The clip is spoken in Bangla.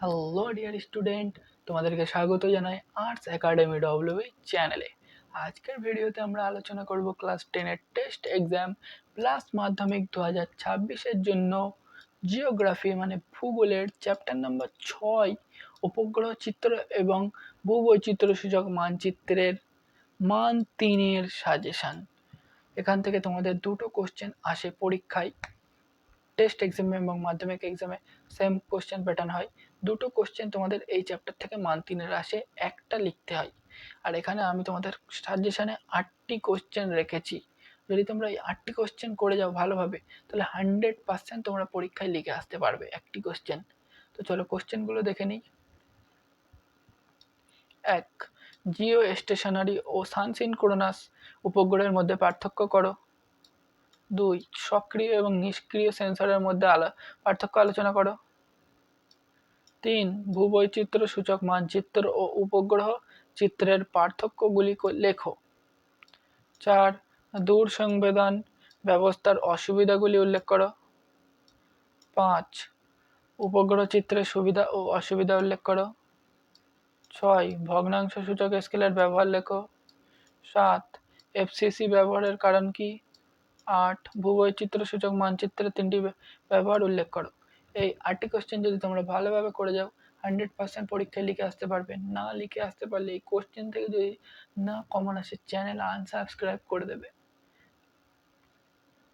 হ্যালো ডিয়ার স্টুডেন্ট তোমাদেরকে স্বাগত জানাই আর্টস একাডেমি ডব্লিউবি চ্যানেলে আজকের ভিডিওতে আমরা আলোচনা করব ক্লাস টেনের টেস্ট এক্সাম প্লাস মাধ্যমিক দু হাজার ছাব্বিশের জন্য জিওগ্রাফি মানে ভূগোলের চ্যাপ্টার নাম্বার ছয়, উপগ্রহ চিত্র এবং ভূবৈচিত্র্য মানচিত্রের মান তিনের সাজেশান এখান থেকে তোমাদের দুটো কোশ্চেন আসে পরীক্ষায়। টেস্ট এক্সামে এবং মাধ্যমিক এক্সামে সেম কোশ্চেন প্যাটার্ন হয়। দুটো কোশ্চেন তোমাদের এই চ্যাপ্টার থেকে মান আসে, একটা লিখতে হয়। আর এখানে আমি তোমাদের সাজেশানে আটটি কোশ্চেন রেখেছি। যদি তোমরা এই আটটি কোশ্চেন করে যাও ভালোভাবে, তাহলে হান্ড্রেড পার্সেন্ট তোমরা পরীক্ষায় লিখে আসতে পারবে একটি কোশ্চেন তো চলো কোশ্চেনগুলো দেখে নিই। এক জিও স্টেশনারি ও সানসিন সানসিনক্রোনাস উপগ্রহের মধ্যে পার্থক্য করো। দুই, সক্রিয় এবং নিষ্ক্রিয় সেন্সরের মধ্যে আলা, পার্থক্য আলোচনা করো। তিন, ভূবৈচিত্র্য সূচক মানচিত্র ও উপগ্রহ চিত্রের পার্থক্যগুলি লেখো। চার, দূর সংবেদন ব্যবস্থার অসুবিধাগুলি উল্লেখ করো। পাঁচ, উপগ্রহ চিত্রের সুবিধা ও অসুবিধা উল্লেখ করো। ছয়, ভগ্নাংশ সূচক স্কেলের ব্যবহার লেখো। সাত, এফসিসি ব্যবহারের কারণ কি? আট ভূবৈচিত্র সূচক মানচিত্রের তিনটি ব্যবহার উল্লেখ করো। এই আটটি কোশ্চেন যদি তোমরা ভালোভাবে করে যাও হান্ড্রেড পার্সেন্ট পরীক্ষায় লিখে আসতে পারবে। না লিখে আসতে পারলে এই কোশ্চেন থেকে যদি না কমন আসে চ্যানেল আনসাবস্ক্রাইব করে দেবে।